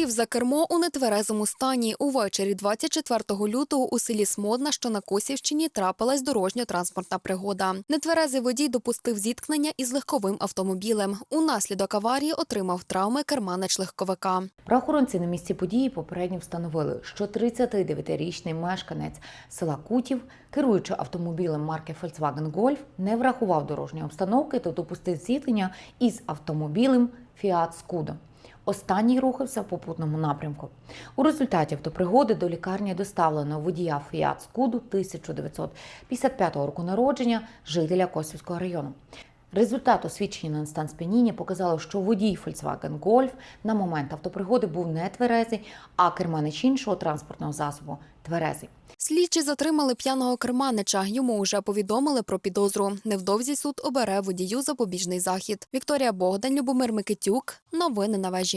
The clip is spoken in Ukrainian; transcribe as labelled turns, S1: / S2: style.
S1: Сів за кермо у нетверезому стані. Увечері 24 лютого у селі Смодна, що на Косівщині, трапилась дорожньо-транспортна пригода. Нетверезий водій допустив зіткнення із легковим автомобілем. Унаслідок аварії отримав травми керманич легковика.
S2: Правоохоронці на місці події попередньо встановили, що 39-річний мешканець села Кутів, керуючи автомобілем марки Volkswagen Golf, не врахував дорожньої обстановки та допустив зіткнення із автомобілем Fiat Scudo. Останній рухався в попутному напрямку. У результаті автопригоди до лікарні доставлено водія Fiat Scudo 1955 року народження, жителя Косівського району. Результат освідчення на стан сп'яніння показало, що водій Volkswagen Golf на момент автопригоди був не тверезий, а керманич іншого транспортного засобу тверезий.
S1: Слідчі затримали п'яного керманича. Йому вже повідомили про підозру. Невдовзі суд обере водію запобіжний захід. Вікторія Богдан, Любомир Микитюк. Новини на вежі.